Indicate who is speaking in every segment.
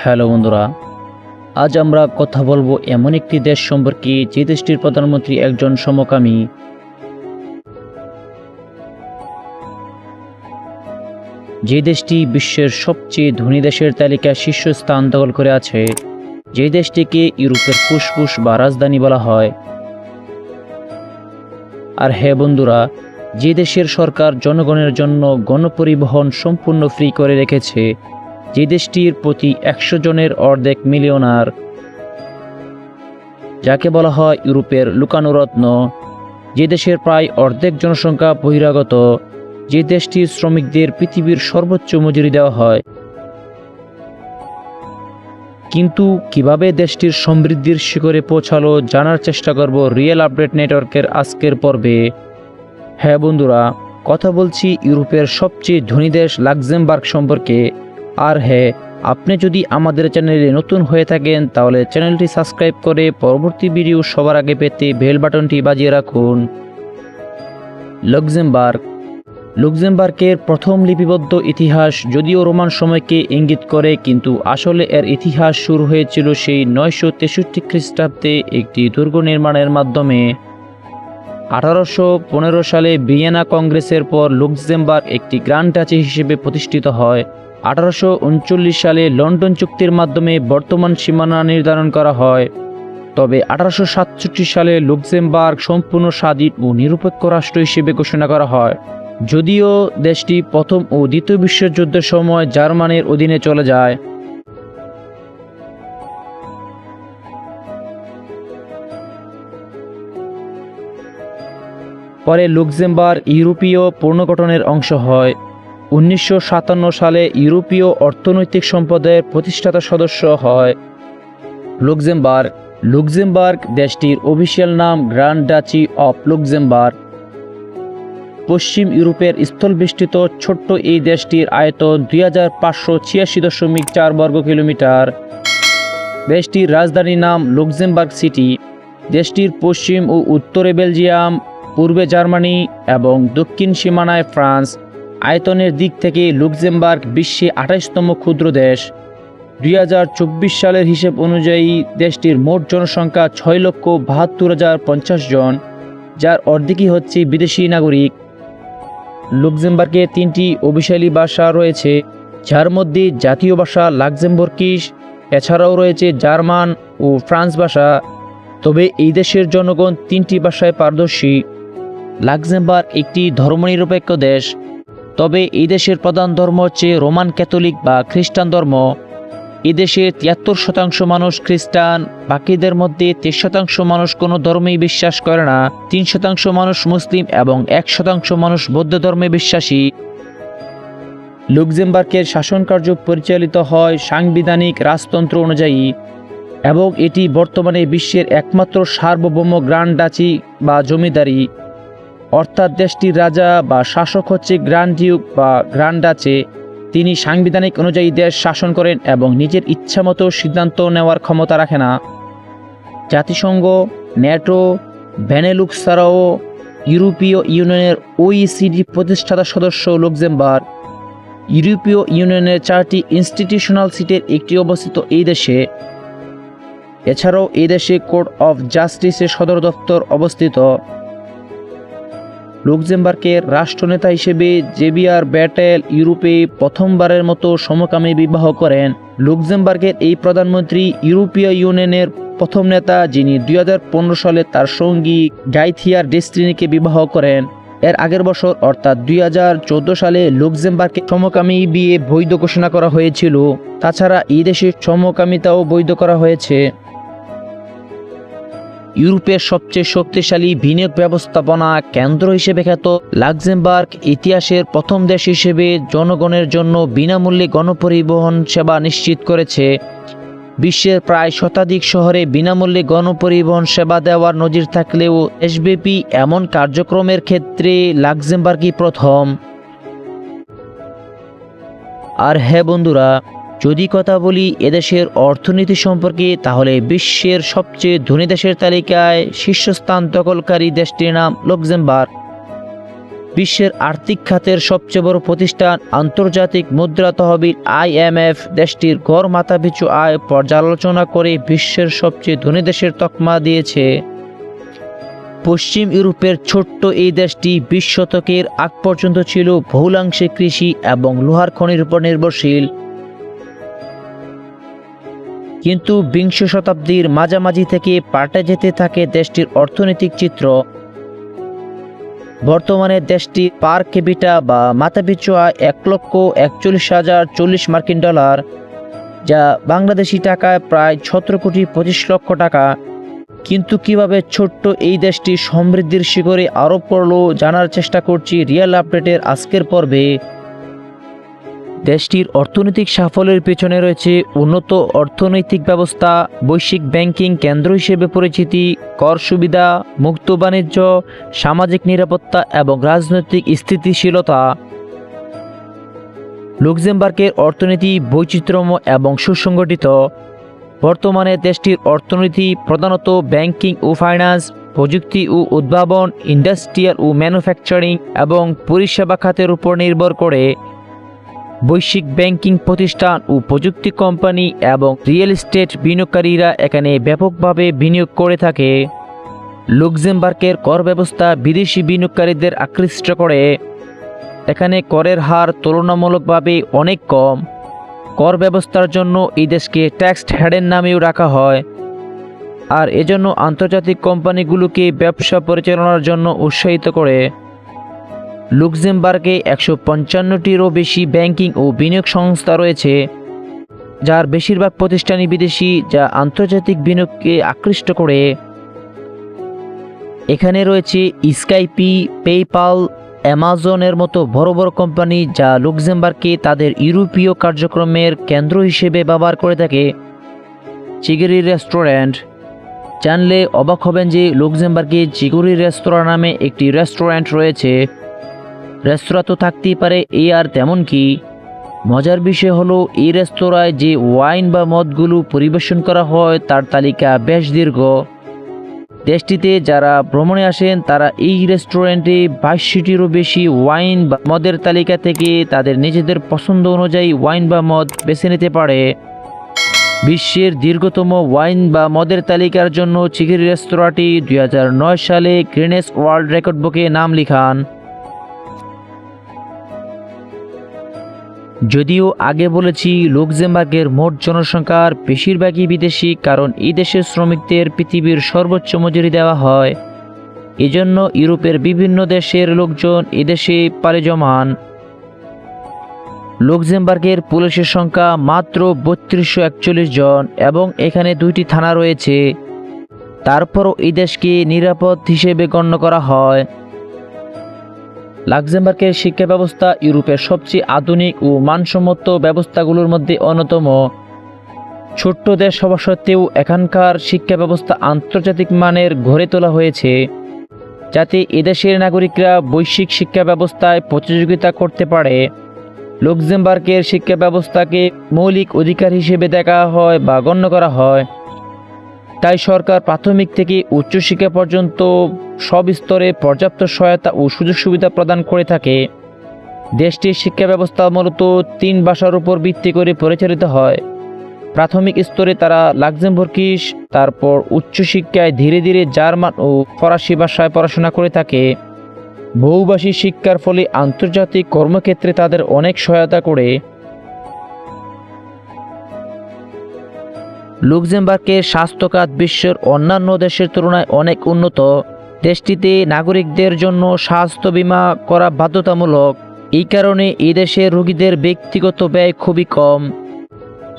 Speaker 1: Hello বন্ধুরা, আজ আমরা কথা বলব এমন একটি দেশ সম্পর্কে যে দেশটির প্রধানমন্ত্রী একজন সমকামী। যে দেশটি বিশ্বের সবচেয়ে ধনী দেশের তালিকায় শীর্ষস্থান দখল করে আছে, যে দেশটিকে ইউরোপের ফুসফুস বা রাজধানী বলা হয়। আর হ্যাঁ বন্ধুরা, যে দেশের সরকার জনগণের জন্য গণপরিবহন সম্পূর্ণ ফ্রি করে রেখেছে যে দেশটির প্রতি একশো জনের অর্ধেক মিলিয়নার, যাকে বলা হয় ইউরোপের লুকানো রত্ন যে দেশের প্রায় অর্ধেক জনসংখ্যা বহিরাগত, যে দেশটির শ্রমিকদের পৃথিবীর সর্বোচ্চ মজুরি দেওয়া হয়। কিন্তু কীভাবে দেশটির সমৃদ্ধির শিখরে পৌঁছালো জানার চেষ্টা করব রিয়েল আপডেট নেটওয়ার্কের আজকের পর্বে। হ্যাঁ বন্ধুরা, কথা বলছি ইউরোপের সবচেয়ে ধনী দেশ লাক্সেমবার্গ সম্পর্কে। আর হ্যাঁ আপনি যদি আমাদের চ্যানেলে নতুন হয়ে থাকেন, তাহলে চ্যানেলটি সাবস্ক্রাইব করে পরবর্তী ভিডিও সবার আগে পেতে বেল বাটনটি বাজিয়ে রাখুন। লক্সেমবার্গ। লুক্সেমবার্গের প্রথম লিপিবদ্ধ ইতিহাস যদিও রোমান সময়কে ইঙ্গিত করে, কিন্তু আসলে এর ইতিহাস শুরু হয়েছিল সেই নয়শো তেষট্টি খ্রিস্টাব্দে একটি দুর্গ নির্মাণের মাধ্যমে। আঠারোশো পনেরো সালে ভিয়েনা কংগ্রেসের পর লুক্সেমবার্গ একটি গ্রান্ড টাচি হিসেবে প্রতিষ্ঠিত হয়। আঠারোশো উনচল্লিশ সালে লন্ডন চুক্তির মাধ্যমে বর্তমান সীমানা নির্ধারণ করা হয়। তবে আঠারোশো সাতষট্টি সালে লুক্সেমবার্গ সম্পূর্ণ স্বাধীন ও নিরপেক্ষ রাষ্ট্র হিসেবে ঘোষণা করা হয়। যদিও দেশটি প্রথম ও দ্বিতীয় বিশ্বযুদ্ধের সময় জার্মানির অধীনে চলে যায়। পরে লুক্সেমবার্গ ইউরোপীয় পুনর্গঠনের অংশ হয়। উনিশশো সাতান্ন সালে ইউরোপীয় অর্থনৈতিক সম্পদের প্রতিষ্ঠাতা সদস্য হয় লুক্সেমবার্গ। লুক্সেমবার্গ দেশটির অফিসিয়াল নাম গ্র্যান্ড ডাচি অফ লুক্সেমবার্গ। পশ্চিম ইউরোপের স্থলবেষ্টিত ছোট্ট এই দেশটির আয়তন দুই হাজার পাঁচশো ছিয়াশি দশমিক চার বর্গ কিলোমিটার। দেশটির রাজধানীর নাম লুক্সেমবার্গ সিটি। দেশটির পশ্চিম ও উত্তরে বেলজিয়াম, পূর্বে জার্মানি এবং দক্ষিণ সীমানায় ফ্রান্স। আয়তনের দিক থেকে লুক্সেমবার্গ বিশ্বে আঠাশতম ক্ষুদ্র দেশ। দুই হাজার চব্বিশ সালের হিসেব অনুযায়ী দেশটির মোট জনসংখ্যা ছয় লক্ষ বাহাত্তর হাজার পঞ্চাশ জন, যার অর্ধেকই হচ্ছে বিদেশি নাগরিক। লুক্সেমবার্গে তিনটি অভিশালী ভাষা রয়েছে, যার মধ্যে জাতীয় ভাষা লাক্সেমবর্কিশ এছাড়াও রয়েছে জার্মান ও ফ্রান্স ভাষা। তবে এই দেশের জনগণ তিনটি ভাষায় পারদর্শী। লাক্সেমবার্গ একটি ধর্মনিরপেক্ষ দেশ। তবে এই দেশের প্রধান ধর্ম হচ্ছে রোমান ক্যাথলিক বা খ্রিস্টান ধর্ম। এদেশে তিয়াত্তর শতাংশ মানুষ খ্রিস্টান, বাকিদের মধ্যে তেইশ শতাংশ মানুষ কোনো ধর্মেই বিশ্বাস করে না, তিন শতাংশ মানুষ মুসলিম এবং এক শতাংশ মানুষ বৌদ্ধ ধর্মে বিশ্বাসী। লুক্সেমবার্গের শাসনকার্য পরিচালিত হয় সাংবিধানিক রাজতন্ত্র অনুযায়ী এবং এটি বর্তমানে বিশ্বের একমাত্র সার্বভৌম গ্রান্ড ডাচি বা জমিদারি। অর্থাৎ দেশটির রাজা বা শাসক হচ্ছে গ্র্যান্ড ডিউক বা গ্র্যান্ড ডাচে তিনি সাংবিধানিক অনুযায়ী দেশ শাসন করেন এবং নিজের ইচ্ছামতো সিদ্ধান্ত নেওয়ার ক্ষমতা রাখে না। জাতিসংঘ, ন্যাটো ভ্যানেলুক্স ছাড়াও ইউরোপীয় ইউনিয়নের ওইসিডি প্রতিষ্ঠাতা সদস্য লুক্সেমবার্গ। ইউরোপীয় ইউনিয়নের চারটি ইনস্টিটিউশনাল সিটের একটি অবস্থিত এই দেশে। এছাড়াও এই দেশে কোর্ট অফ জাস্টিসের সদর দপ্তর অবস্থিত। লুক্সেমবার্গের রাষ্ট্রনেতা হিসেবে জেবিয়ার ব্যাটেল ইউরোপে প্রথমবারের মতো সমকামী বিবাহ করেন। লুক্সেমবার্গের এই প্রধানমন্ত্রী ইউরোপীয় ইউনিয়নের প্রথম নেতা, যিনি দুই হাজার পনেরো সালে তার সঙ্গী গাইথিয়ার ডেস্টিনিকে বিবাহ করেন। এর আগের বছর, অর্থাৎ দুই হাজার চোদ্দ সালে লুক্সেমবার্গে সমকামী বিয়ে বৈধ ঘোষণা করা হয়েছিল। তাছাড়া এই দেশে সমকামিতাও বৈধ করা হয়েছে। ইউরোপের সবচেয়ে শক্তিশালী বিনিয়োগ ব্যবস্থাপনা কেন্দ্র হিসেবে খ্যাত লাক্সেমবার্গ ইতিহাসের প্রথম দেশ হিসেবে জনগণের জন্য বিনামূল্যে গণপরিবহন সেবা নিশ্চিত করেছে। বিশ্বের প্রায় শতাধিক শহরে বিনামূল্যে গণপরিবহন সেবা দেওয়ার নজির থাকলেও দেশব্যাপী এমন কার্যক্রমের ক্ষেত্রে লাক্সেমবার্গই প্রথম। আর হ্যাঁ বন্ধুরা যদি কথা বলি এদেশের অর্থনীতি সম্পর্কে, তাহলে বিশ্বের সবচেয়ে ধনী দেশের তালিকায় শীর্ষস্থান দখলকারী দেশটির নাম লুক্সেমবার্গ। বিশ্বের আর্থিক খাতের সবচেয়ে বড় প্রতিষ্ঠান আন্তর্জাতিক মুদ্রা তহবিল আইএমএফ দেশটির গড় মাথাপিছু আয় পর্যালোচনা করে বিশ্বের সবচেয়ে ধনী দেশের তকমা দিয়েছে। পশ্চিম ইউরোপের ছোট্ট এই দেশটি বিশ শতকের আগ পর্যন্ত ছিল বহুলাংশে কৃষি এবং লোহার খনির উপর নির্ভরশীল। কিন্তু বিংশ শতাব্দীর মাঝামাঝি থেকে পাল্টে যেতে থাকে দেশটির অর্থনৈতিক চিত্র। বর্তমানে দেশটি পার কেবিটা বা মাথাপিছু আয় এক লক্ষ একচল্লিশ হাজার চল্লিশ মার্কিন ডলার, যা বাংলাদেশি টাকায় প্রায় সতেরো কোটি পঁচিশ লক্ষ টাকা। কিন্তু কীভাবে ছোট্ট এই দেশটি সমৃদ্ধির শিখরে আরোপ করল জানার চেষ্টা করছি রিয়েল আপডেটের আজকের পর্বে। দেশটির অর্থনৈতিক সাফল্যের পেছনে রয়েছে উন্নত অর্থনৈতিক ব্যবস্থা, বৈশ্বিক ব্যাংকিং কেন্দ্র হিসেবে পরিচিতি, কর সুবিধা, মুক্ত বাণিজ্য, সামাজিক নিরাপত্তা এবং রাজনৈতিক স্থিতিশীলতা। লুক্সেমবার্গের অর্থনীতি বৈচিত্র্যময় এবং সুসংগঠিত। বর্তমানে দেশটির অর্থনীতি প্রধানত ব্যাংকিং ও ফাইন্যান্স, প্রযুক্তি ও উদ্ভাবন, ইন্ডাস্ট্রিয়াল ও ম্যানুফ্যাকচারিং এবং পরিষেবা খাতের উপর নির্ভর করে। বৈশ্বিক ব্যাংকিং প্রতিষ্ঠান ও প্রযুক্তি কোম্পানি এবং রিয়েল এস্টেট বিনিয়োগকারীরা এখানে ব্যাপকভাবে বিনিয়োগ করে থাকে। লুক্সেমবার্গের কর ব্যবস্থা বিদেশি বিনিয়োগকারীদের আকৃষ্ট করে। এখানে করের হার তুলনামূলকভাবে অনেক কম। কর ব্যবস্থার জন্য এই দেশকে ট্যাক্স হ্যাডের নামেও রাখা হয়। আর এজন্য আন্তর্জাতিক কোম্পানিগুলোকে ব্যবসা পরিচালনার জন্য উৎসাহিত করে। লুক্সেমবার্গে একশো পঞ্চান্নটিরও বেশি ব্যাংকিং ও বিনিয়োগ সংস্থা রয়েছে, যার বেশিরভাগ প্রতিষ্ঠানই বিদেশি, যা আন্তর্জাতিক বিনিয়োগকে আকৃষ্ট করে। এখানে রয়েছে স্কাইপি পেপাল অ্যামাজনের মতো বড় বড় কোম্পানি, যা লুক্সেমবার্গকে তাদের ইউরোপীয় কার্যক্রমের কেন্দ্র হিসেবে ব্যবহার করে থাকে। চিগেরি রেস্টুরেন্ট। জানলে অবাক হবেন যে লুক্সেমবার্গে চিগুরি রেস্তোরাঁ নামে একটি রেস্টুরেন্ট রয়েছে। রেস্তোরাঁ তো থাকতেই পারে, এ আর তেমন কি। মজার বিষয় হলো, এই রেস্তোরাঁয় যে ওয়াইন বা মদগুলো পরিবেশন করা হয়, তার তালিকা বেশ দীর্ঘ। দেশটিতে যারা ভ্রমণে আসেন, তারা এই রেস্টুরেন্টে বাইশটিরও বেশি ওয়াইন বা মদের তালিকা থেকে তাদের নিজেদের পছন্দ অনুযায়ী ওয়াইন বা মদ বেছে নিতে পারে। বিশ্বের দীর্ঘতম ওয়াইন বা মদের তালিকার জন্য চিকিরি রেস্তোরাঁটি দুই হাজার নয় সালে গ্রিনেস ওয়ার্ল্ড রেকর্ড বুকে নাম লিখান। যদিও আগে বলেছি, লুক্সেমবার্গের মোট জনসংখ্যার বেশিরভাগই বিদেশি, কারণ এই দেশের শ্রমিকদের পৃথিবীর সর্বোচ্চ মজুরি দেওয়া হয়। এজন্য ইউরোপের বিভিন্ন দেশের লোকজন এদেশে পারে জমান। লুক্সেমবার্গের পুলিশের সংখ্যা মাত্র বত্রিশশো একচল্লিশ জন এবং এখানে দুইটি থানা রয়েছে। তারপরও এই দেশকে নিরাপদ হিসেবে গণ্য করা হয়। লাক্সেমবার্গের শিক্ষা ব্যবস্থা ইউরোপের সবচেয়ে আধুনিক ও মানসম্মত ব্যবস্থাগুলোর মধ্যে অন্যতম। ছোট্ট দেশ হওয়া সত্ত্বেও এখানকার শিক্ষা ব্যবস্থা আন্তর্জাতিক মানের গড়ে তোলা হয়েছে, যাতে এদেশের নাগরিকরা বৈশ্বিক শিক্ষা ব্যবস্থায় প্রতিযোগিতা করতে পারে। লুক্সেমবার্গের শিক্ষা ব্যবস্থাকে মৌলিক অধিকার হিসেবে দেখা হয় বা গণ্য করা হয়। তাই সরকার প্রাথমিক থেকে উচ্চশিক্ষা পর্যন্ত সব স্তরে পর্যাপ্ত সহায়তা ও সুযোগ সুবিধা প্রদান করে থাকে। দেশটির শিক্ষা ব্যবস্থা মূলত তিন ভাষার উপর ভিত্তি করে পরিচালিত হয়। প্রাথমিক স্তরে তারা লাক্সেমবর্গিস, তারপর উচ্চশিক্ষায় ধীরে ধীরে জার্মান ও ফরাসি ভাষায় পড়াশোনা করে থাকে। বহুভাষী শিক্ষার ফলে আন্তর্জাতিক কর্মক্ষেত্রে তাদের অনেক সহায়তা করে। লুক্সেমবার্গের স্বাস্থ্যখাত বিশ্বের অন্যান্য দেশের তুলনায় অনেক উন্নত। দেশটিতে নাগরিকদের জন্য স্বাস্থ্য বীমা করা বাধ্যতামূলক। এই কারণে এই দেশের রোগীদের ব্যক্তিগত ব্যয় খুবই কম।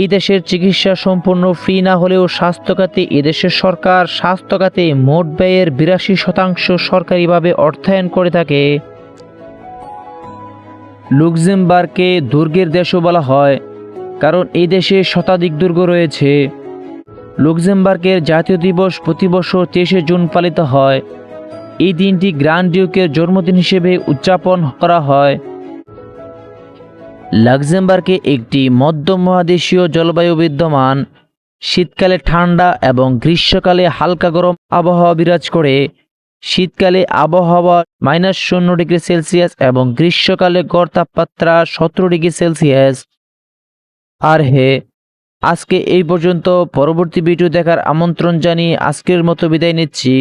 Speaker 1: এই দেশের চিকিৎসা সম্পূর্ণ ফ্রি না হলেও স্বাস্থ্যখাতে এদেশের সরকার স্বাস্থ্যখাতে মোট ব্যয়ের বিরাশি শতাংশ সরকারিভাবে অর্থায়ন করে থাকে। লুক্সেমবার্গকে দুর্গের দেশও বলা হয়, কারণ এই দেশে শতাধিক দুর্গ রয়েছে। লুক্সেমবার্গের জাতীয় দিবস প্রতি বছর তেইশে জুন পালিত হয়। এই দিনটি গ্র্যান্ড ডিউকের জন্মদিন হিসেবে উদযাপন করা হয়। লাক্সেমবার্গে একটি মধ্য মহাদেশীয় জলবায়ু বিদ্যমান। শীতকালে ঠান্ডা এবং গ্রীষ্মকালে হালকা গরম আবহাওয়া বিরাজ করে। শীতকালে আবহাওয়া মাইনাস শূন্য ডিগ্রি সেলসিয়াস এবং গ্রীষ্মকালে গড় তাপমাত্রা সতেরো ডিগ্রি সেলসিয়াস। আর হে আজকে এই পর্যন্ত পরবর্তী ভিডিও দেখার আমন্ত্রণ জানিয়ে আজকের মতো বিদায় নিচ্ছি।